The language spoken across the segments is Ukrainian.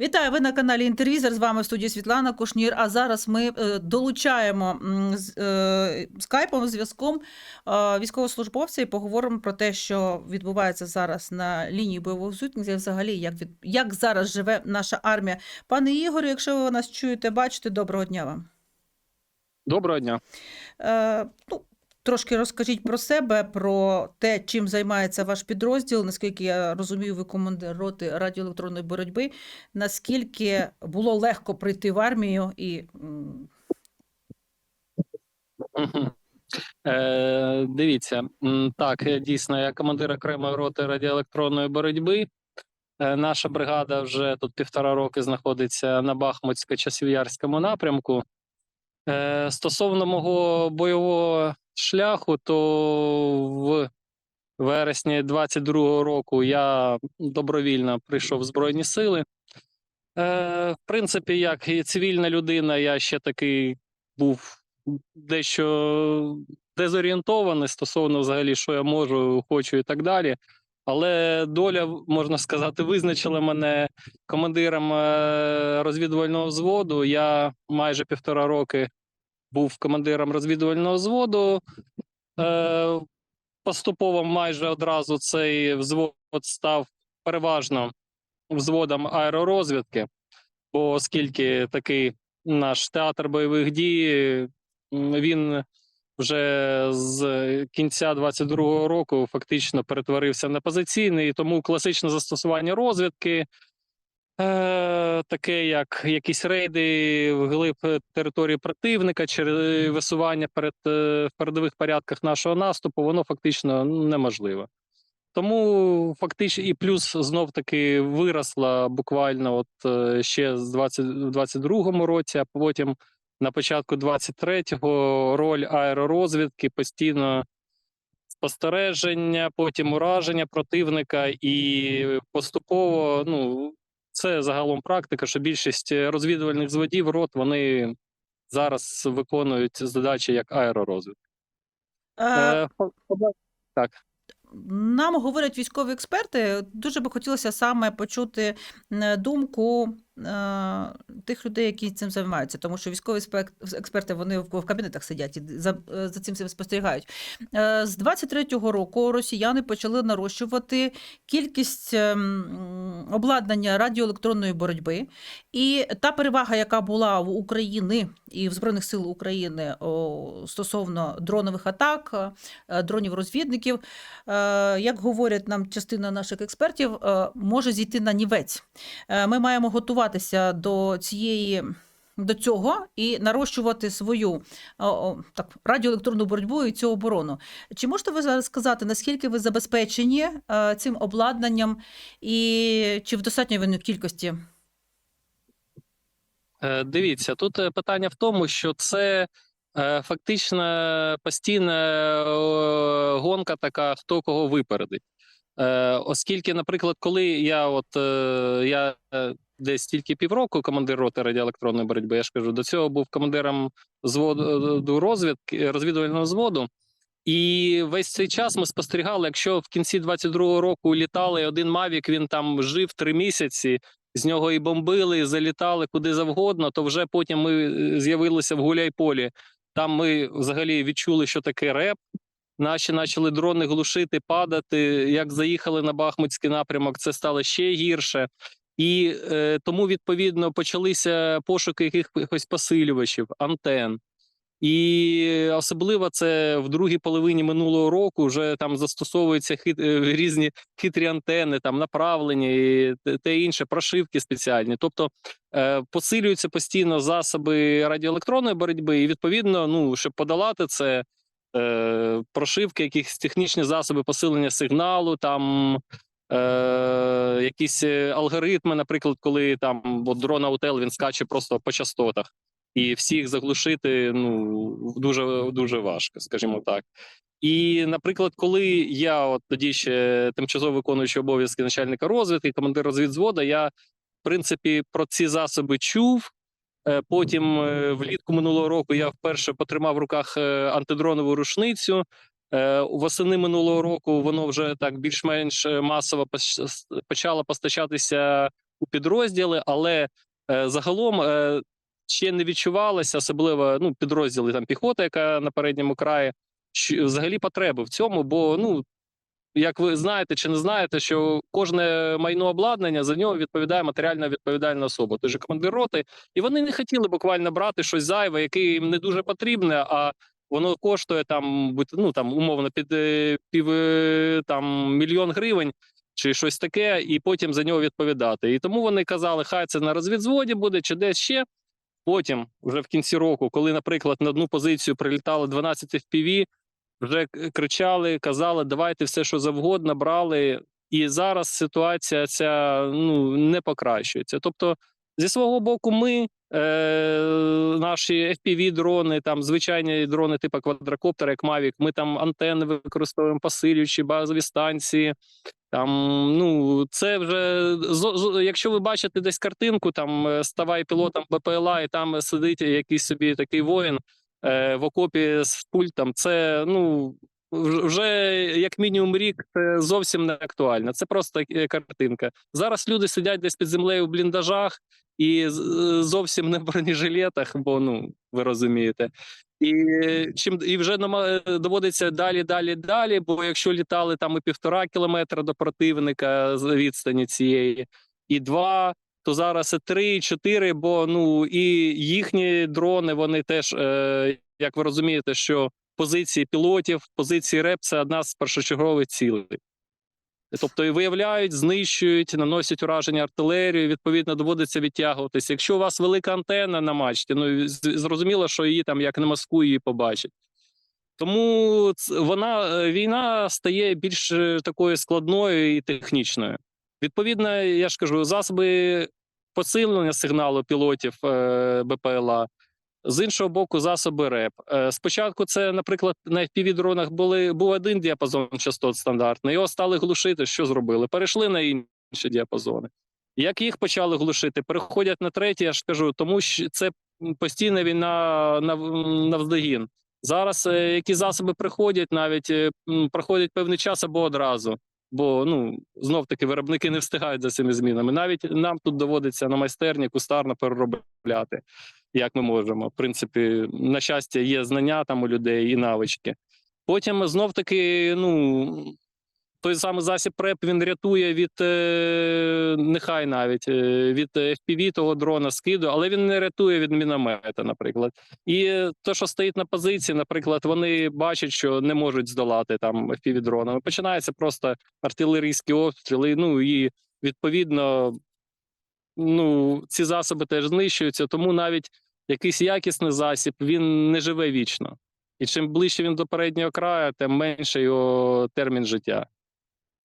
Вітаю, ви на каналі Інтервізор. З вами в студії Світлана Кушнір. А зараз ми е, долучаємо з е, скайпом зв'язком е, військовослужбовця і поговоримо про те, що відбувається зараз на лінії бойових зіткнень, взагалі, як від як зараз живе наша армія. Пане Ігорю, якщо ви нас чуєте, бачите, доброго дня вам. Доброго дня. Е, ну, трошки розкажіть про себе, про те, чим займається ваш підрозділ. Наскільки я розумію, ви командир роти радіоелектронної боротьби. Наскільки було легко прийти в армію і. Е, дивіться, так, дійсно, я командир окремої роти радіоелектронної боротьби. Е, наша бригада вже тут півтора роки знаходиться на Бахмутсько-Часів'ярському напрямку. Е, стосовно мого бойового шляху, то в вересні 22-го року я добровільно прийшов в Збройні Сили. Е, в принципі, як і цивільна людина, я ще такий був дещо дезорієнтований стосовно взагалі, що я можу, хочу і так далі. Але доля, можна сказати, визначила мене командиром е, розвідувального взводу. Я майже півтора роки був командиром розвідувального взводу. Е, Поступово майже одразу цей взвод став переважно взводом аеророзвідки, бо оскільки такий наш театр бойових дій, він вже з кінця 22-го року фактично перетворився на позиційний, тому класичне застосування розвідки, е, таке як якісь рейди вглиб території противника через висування перед е, в передових порядках нашого наступу, воно фактично неможливо. Тому фактично, і плюс знов таки виросла буквально от е, ще з 20, в 22-му році, а потім на початку 23-го роль аеророзвідки постійно спостереження, потім ураження противника, і поступово, ну це загалом практика, що більшість розвідувальних зводів рот вони зараз виконують задачі як аеророзвідка. е, Е, так. нам говорять військові експерти. Дуже би хотілося саме почути думку тих людей, які цим займаються, тому що військові експерти вони в кабінетах сидять і за, е, за цим спостерігають. Е, З 23-го року росіяни почали нарощувати кількість ем, обладнання радіоелектронної боротьби. І та перевага, яка була в України і в Збройних сил України стосовно дронових атак, е, дронів-розвідників, е, як говорять нам частина наших експертів, е, може зійти на нівець. Е, Ми маємо готуватися до цієї. До цього і нарощувати свою так, радіоелектронну боротьбу і цю оборону. Чи можете ви зараз сказати, наскільки ви забезпечені е, цим обладнанням, і чи в достатньої вони кількості? Е, Дивіться, тут е, питання в тому, що це фактично постійна гонка така, хто кого випередить. Оскільки, наприклад, коли я от я десь тільки півроку командир роти радіоелектронної боротьби, я ж кажу, до цього був командиром зводу розвідки розвідувального взводу. І весь цей час ми спостерігали, якщо в кінці 22-го року літали один Мавік, він там жив три місяці, з нього і бомбили, і залітали куди завгодно, то вже потім ми е, з'явилися в Гуляйполі. Там ми взагалі відчули, що таке реп. Наші почали дрони глушити, падати. Як заїхали на Бахмутський напрямок, це стало ще гірше. І е, тому, відповідно, почалися пошуки якихось посилювачів, антен. І особливо це в другій половині минулого року вже там застосовуються хит, е, різні хитрі антени, там направлення і те- інше, прошивки спеціальні. Тобто е, посилюються постійно засоби радіоелектронної боротьби, і відповідно, ну щоб подолати це. Е, прошивки, якісь технічні засоби посилення сигналу, там е, якісь е, алгоритми, наприклад, коли там от дрон Аутел він скаче просто по частотах, і всіх заглушити ну дуже дуже важко, скажімо так. І, наприклад, коли я от тоді ще тимчасово виконуючий обов'язки начальника розвідки, командир розвідзвода, я в принципі про ці засоби чув. Е, Потім е, влітку минулого року я вперше потримав в руках антидронову рушницю. Е, Восени минулого року воно вже так більш-менш е, масово почало постачатися у підрозділи, але е, загалом ще не відчувалося, особливо ну, підрозділи там піхоти, яка на передньому краї, взагалі потреби в цьому, бо ну. Як ви знаєте чи не знаєте, що кожне майно обладнання за нього відповідає матеріально відповідальна особа, той же командир роти, і вони не хотіли буквально брати щось зайве, яке їм не дуже потрібне, а воно коштує там, ну там умовно під е, пів е, там мільйон гривень чи щось таке, і потім за нього відповідати. І тому вони казали, хай це на розвідзводі буде чи десь ще. Потім, вже в кінці року, коли, наприклад, на одну позицію прилітало 12 FPV, вже кричали, казали, давайте все, що завгодно, брали. І зараз ситуація ця ну не покращується. Тобто, зі свого боку, ми, е, наші fpv дрони, там звичайні дрони, типу квадрокоптера, як Mavic, ми там антенни використовуємо, посилюючі базові станції. Там ну це вже якщо ви бачите десь картинку, там е, ставай пілотом БПЛА, і там сидить якийсь собі такий воїн е, в окопі з пультом. Це ну вже як мінімум рік це зовсім не актуально. Це просто е, картинка. Зараз люди сидять десь під землею в бліндажах і е, зовсім не в бронежилетах, бо ну ви розумієте. І чим і вже е, доводиться далі, далі, далі. Бо якщо літали там і півтора кілометра до противника з відстані цієї, і два, то зараз і три, і чотири. Бо ну і їхні дрони вони теж, е, як ви розумієте, що позиції пілотів, позиції РЕП це одна з першочергових цілей. Тобто і виявляють, знищують, наносять ураження артилерію. Відповідно, доводиться відтягуватися. Якщо у вас велика антенна на мачті, ну зрозуміло, що її там як на Москву її побачать. Тому вона е, війна стає більш е, такою складною і технічною. Відповідно, я ж кажу, засоби посилення сигналу пілотів е, БПЛА. З іншого боку, засоби РЕП. Е, Спочатку це, наприклад, на fpv дронах були був один діапазон частот стандартний. Його стали глушити. Що зробили? Перейшли на інші діапазони. Як їх почали глушити, переходять на третій, я ж кажу, тому що це постійна війна на навздогін. Зараз е, які засоби приходять, навіть е, проходять певний час або одразу. Бо ну знов таки виробники не встигають за цими змінами. Навіть нам тут доводиться на майстерні кустарно переробляти, як ми можемо. В принципі, на щастя, є знання там у людей і навички. Потім знов таки, ну той самий засіб ПРЕП він рятує від е, нехай навіть е, від FPV того дрона скиду, але він не рятує від міномета, наприклад. І те, що стоїть на позиції, наприклад, вони бачать, що не можуть здолати там FPV дронами. Починаються просто артилерійські обстріли. Ну і відповідно, ну ці засоби теж знищуються. Тому навіть якийсь якісний засіб він не живе вічно. І чим ближче він до переднього краю, тим менше його термін життя.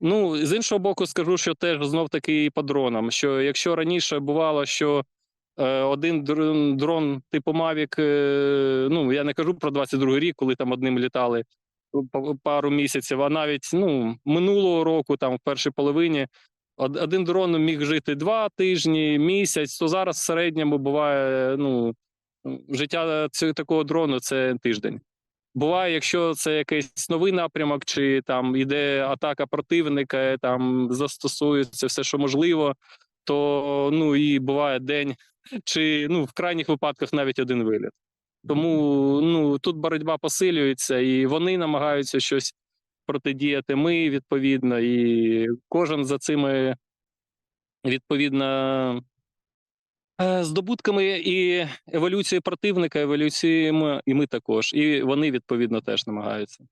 Ну, з іншого боку, скажу, що теж знов таки і по дронам. Що якщо раніше бувало, що е, один дрон, типу Mavic, е, ну я не кажу про 22 рік, коли там одним літали пару місяців, а навіть ну, минулого року, там в першій половині, один дрон міг жити два тижні, місяць, то зараз в середньому буває ну, життя цього такого дрону це тиждень. Буває, якщо це якийсь новий напрямок, чи там іде атака противника, там застосується все, що можливо, то ну і буває день, чи ну в крайніх випадках навіть один виліт. Тому ну тут боротьба посилюється, і вони намагаються щось протидіяти. Ми відповідно, і кожен за цими відповідно е, здобутками і еволюцією противника, еволюцією і ми також. І вони відповідно теж намагаються.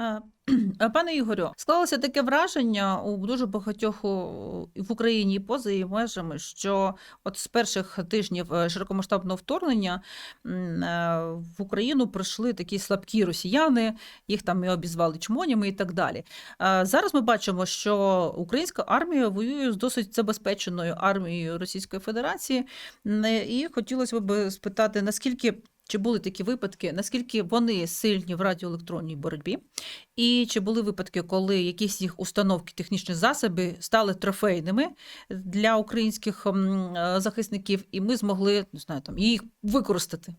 Е, Пане Ігорю, склалося таке враження у дуже багатьох в Україні поза її межами, що от з перших тижнів е, широкомасштабного вторгнення е, в Україну прийшли такі слабкі росіяни, їх там і обізвали чмонями і так далі. Зараз ми бачимо, що українська армія воює з досить забезпеченою армією Російської Федерації. І хотілося б спитати, наскільки. Чи були такі випадки, наскільки вони сильні в радіоелектронній боротьбі? І чи були випадки, коли якісь їх установки, технічні засоби стали трофейними для українських е, захисників, і ми змогли не знаю, там, їх використати?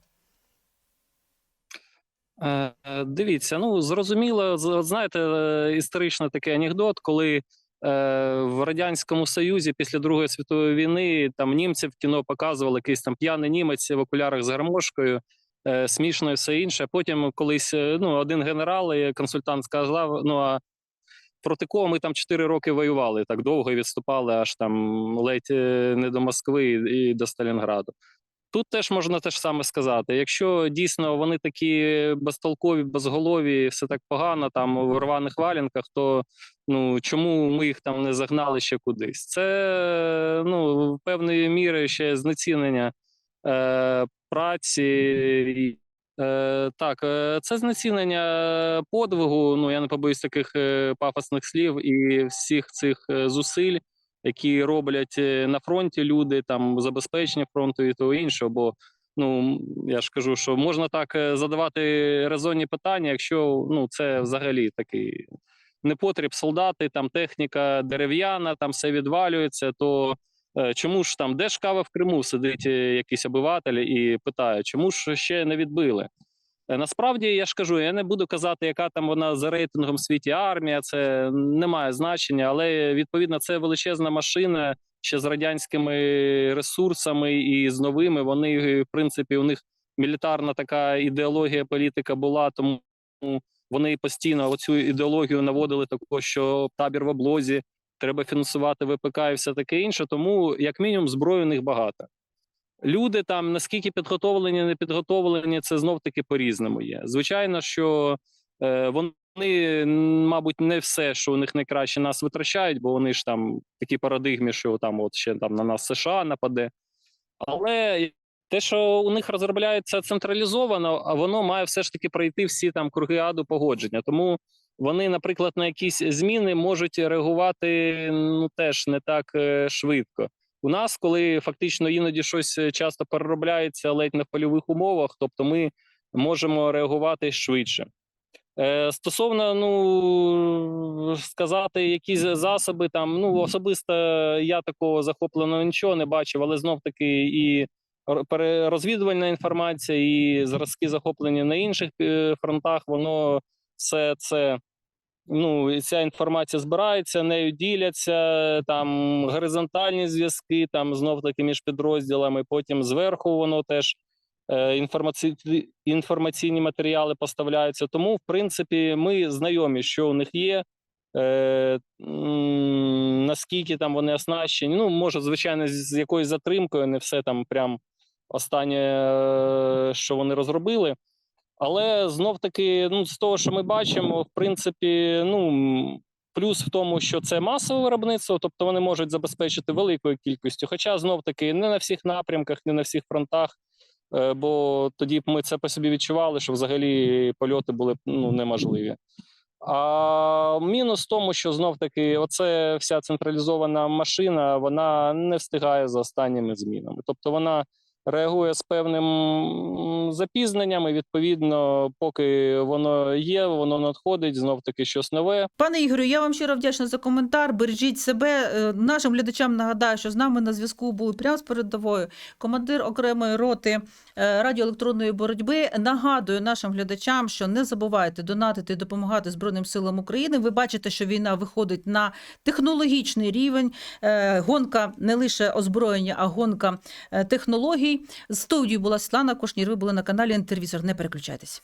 Е, е, Дивіться, ну зрозуміло, знаєте, історичний такий анекдот, коли в радянському Союзі після Другої світової війни там німці в кіно показували якийсь там п'яний німець в окулярах з гармошкою, е, смішно і все інше. Потім колись е, ну, один генерал і консультант сказав: ну а проти кого ми там 4 роки воювали так довго і відступали аж там ледь е, не до Москви і до Сталінграду. Тут теж можна те ж саме сказати. Якщо дійсно вони такі безтолкові, безголові, все так погано, там в рваних валянках, то ну чому ми їх там не загнали ще кудись? Це ну певною мірою ще знецінення е, праці. Е, так, е, це знецінення подвигу. Ну я не побоюсь таких е, пафосних слів і всіх цих е, зусиль, які роблять е, на фронті люди, там забезпечення фронту і того іншого. Бо ну я ж кажу, що можна так е, задавати резонні питання, якщо ну це взагалі такий непотріб солдати, там техніка дерев'яна, там все відвалюється, то е, чому ж там, де ж кава в Криму сидить якийсь обиватель і питає, чому ж ще не відбили? Е, Насправді я ж кажу, я не буду казати, яка там вона за рейтингом в світі армія, це не має значення, але відповідно це величезна машина ще з радянськими ресурсами і з новими. Вони, в принципі, у них мілітарна така ідеологія, політика була, тому вони постійно оцю ідеологію наводили таку, що табір в облозі, треба фінансувати ВПК і все таке інше. Тому, як мінімум, зброї у них багато. Люди там наскільки підготовлені, не підготовлені, це знов таки по-різному є. Звичайно, що е, вони, мабуть, не все, що у них найкраще нас витрачають, бо вони ж там в такій парадигмі, що там от ще там на нас США нападе. Але те, що у них розробляється централізовано, воно має все ж таки пройти всі там круги аду погодження. Тому вони, наприклад, на якісь зміни можуть реагувати ну теж не так е, швидко. У нас, коли фактично іноді щось е, часто переробляється ледь не в польових умовах, тобто ми можемо реагувати швидше. Е, стосовно ну сказати, якісь засоби там, ну особисто я такого захопленого нічого не бачив, але знов таки і розвідувальна інформація, і зразки захоплення на інших е, фронтах, воно все це. Ну, ця інформація збирається, нею діляться там горизонтальні зв'язки, там знов таки між підрозділами. Потім зверху воно теж е, інформаці... інформаційні матеріали поставляються. Тому, в принципі, ми знайомі, що у них є. Е, наскільки там вони оснащені. Ну, може, звичайно, з з якоюсь затримкою, не все там прям останнє, е, що вони розробили. Але знов таки, ну з того, що ми бачимо, в принципі, ну плюс в тому, що це масове виробництво, тобто вони можуть забезпечити великою кількістю. Хоча знов таки не на всіх напрямках, не на всіх фронтах. е, Бо тоді б ми це по собі відчували, що взагалі польоти були ну, неможливі. А мінус в тому, що знов таки, оце вся централізована машина, вона не встигає за останніми змінами. Тобто вона реагує з певним запізненням, і відповідно, поки воно є, воно надходить знов таки щось нове. Пане Ігорю, я вам щиро вдячна за коментар. Бережіть себе. Е, Нашим глядачам нагадаю, що з нами на зв'язку були прямо з передовою командир окремої роти е, радіоелектронної боротьби. Нагадую нашим глядачам, що не забувайте донатити, допомагати Збройним силам України. Ви бачите, що війна виходить на технологічний рівень. Е, Гонка не лише озброєння, а гонка е, технологій. З студією була Світлана Кушнір. Ви були на каналі Інтервізор. Не переключайтесь.